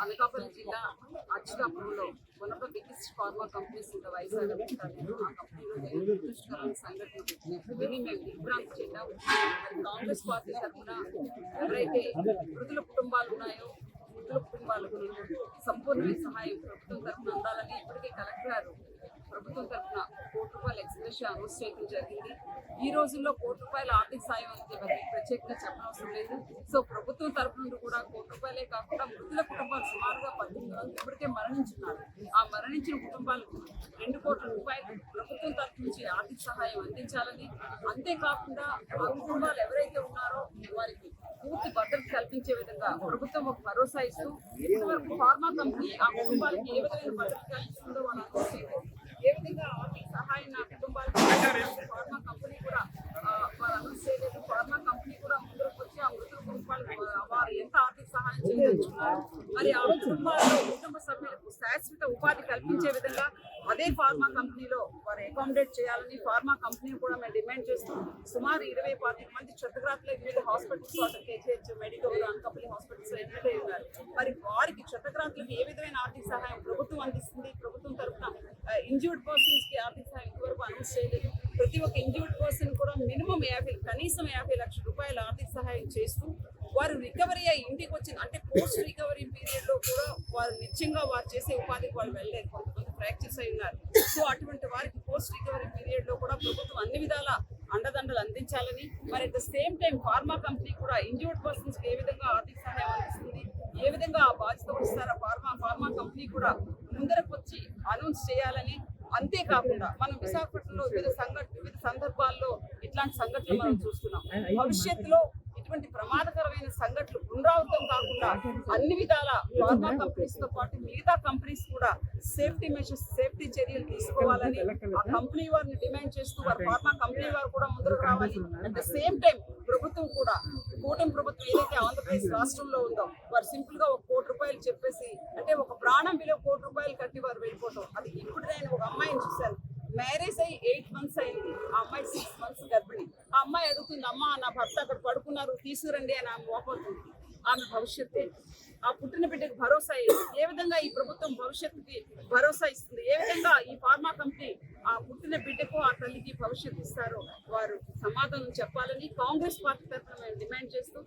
అనకాపల్లి జిల్లా అచ్చుతాపురంలో one of the biggest pharma companies in Vizag కంపెనీలో మేము కాంగ్రెస్ పార్టీ తరఫున ఎవరైతే మృతుల కుటుంబాలు ఉన్నాయో మృతుల కుటుంబాలకు సంపూర్ణ సహాయం ప్రభుత్వం తరఫున అందాలని ఇప్పటికే కలెక్టర్ గారు ప్రభుత్వం తరఫున రూపాయల ఎక్స్ప్రెస్ అనౌన్స్ చేయడం జరిగింది. ఈ రోజుల్లో కోటి రూపాయల ఆర్థిక సాయం అనేది మరి ప్రత్యేకంగా చెప్పనవసరం లేదు. సో ప్రభుత్వం తరపు నుండి కూడా కోటి రూపాయలే కాకుండా మృతుల కుటుంబాలు సుమారుగా పద్దెనిమిది మంది ఇప్పటికే మరణించున్నారు. ఆ మరణించిన కుటుంబాలకు రెండు కోట్ల రూపాయలు ప్రభుత్వం తరపు నుంచి ఆర్థిక సహాయం అందించాలని. అంతేకాకుండా ఆ కుటుంబాలు ఎవరైతే ఉన్నారో వారికి పూర్తి భద్రత కల్పించే విధంగా ప్రభుత్వం ఒక భరోసా ఇస్తూ ఇంతవరకు ఫార్మా కంపెనీ ఆ కుటుంబాలకి ఏ విధమైన భద్రత కల్పిస్తుందో వాళ్ళు ఏ విధంగా ఆర్థిక నా కుటుంబాలకు ఫార్మా కంపెనీ కూడా చేయలేదు ఫార్మా కంపెనీ కూడా ముందుకు వచ్చి ఆ మృతుల కుటుంబాలకు వారు ఎంత ఆర్థిక సహాయం చేయదలుచుకున్నారు మరి ఆ కుటుంబాల్లో కుటుంబ సభ్యులకు శాశ్వత ఉపాధి కల్పించే విధంగా అదే ఫార్మా కంపెనీలో వారు అకామిడేట్ చేయాలని ఫార్మా కంపెనీ కూడా మేము డిమాండ్ చేస్తూ సుమారు ఇరవై పాతిక మంది క్షతగ్రాతులు వివిధ hospitals water KGH medical Anakapalli hospitals admit అయి ఉన్నారు మరి వారికి క్షతగ్రాతలకు ఏ విధమైన ఆర్థిక సహాయం ప్రభుత్వం అందిస్తుంది? ప్రభుత్వం తరఫున ఇంజ్యూర్డ్ పర్సన్స్కి ఆర్థిక సహాయం ఇంతవరకు అనౌన్స్ చేయలేదు. ప్రతి ఒక్క ఇంజ్యూర్డ్ పర్సన్ కూడా మినిమం యాభై కనీసం యాభై లక్షల రూపాయల ఆర్థిక సహాయం చేస్తూ వారు రికవరీ అయ్యి ఇంటికి వచ్చింది అంటే పోస్ట్ రికవరీ పీరియడ్లో కూడా వారు నిత్యంగా వారు చేసే ఉపాధికి వాళ్ళు వెళ్ళలేదు. కొంతమంది ఫ్రాక్చర్స్ అయి ఉన్నారు. సో అటువంటి వారికి పోస్ట్ రికవరీ పీరియడ్లో కూడా ప్రభుత్వం అన్ని విధాల అండదండలు అందించాలని మరి at the same time pharma company కూడా ఇంజ్యూర్డ్ పర్సన్స్కి ఏ విధంగా ఆర్థిక సహాయం అందిస్తుంది ఏ విధంగా ఆ బాధ్యత వస్తారో ఫార్మా ఫార్మా కంపెనీ కూడా ముందరకు వచ్చి అనౌన్స్ చేయాలని అంతేకాకుండా మనం విశాఖపట్నంలో వివిధ సంఘట వివిధ సందర్భాల్లో ఇట్లాంటి సంఘటనలు మనం చూస్తున్నాం. భవిష్యత్తులో ఇటువంటి ప్రమాదకరమైన సంఘటనలు పునరావృతం కాకుండా అన్ని విధాల ఫార్మా కంపెనీస్తో పాటు మిగతా కంపెనీస్ కూడా సేఫ్టీ మెషర్స్ సేఫ్టీ చర్యలు తీసుకోవాలని ఆ కంపెనీ వారిని డిమాండ్ చేస్తూ వారు ఫార్మా కంపెనీ వారు కూడా ముందుకు రావాలి. అట్ ద సేమ్ టైం ప్రభుత్వం కూడా కూటమి ప్రభుత్వం ఏదైతే ఆంధ్రప్రదేశ్ రాష్ట్రంలో ఉందో వారు సింపుల్గా ఒక కోటి రూపాయలు చెప్పేసి అంటే ఒక ప్రాణం విలువ కోటి రూపాయలు కట్టి వారు వెళ్ళిపోవటం. అది ఇప్పుడు నేను ఒక అమ్మాయిని చూశాను. మ్యారేజ్ అయ్యి ఎయిట్ మంత్స్ అయింది. ఆ అమ్మాయి సిక్స్ మంత్స్ గర్భిణి. ఆ అమ్మాయి అడుగుతుంది అమ్మ నా భర్త అక్కడ పడుకున్నారు తీసుకురండి అని ఆమె ఓపడుతుంది ఆమె భవిష్యత్తు. ఆ పుట్టిన బిడ్డకు భరోసా ఏంటి? ఏ విధంగా ఈ ప్రభుత్వం భవిష్యత్తుకి భరోసా ఇస్తుంది? ఏ విధంగా ఈ ఫార్మా కంపెనీ ఆ పుట్టిన బిడ్డకు ఆ తల్లికి భవిష్యత్తు ఇస్తారో వారు సమాధానం చెప్పాలని కాంగ్రెస్ పార్టీ తరఫున మేము డిమాండ్ చేస్తూ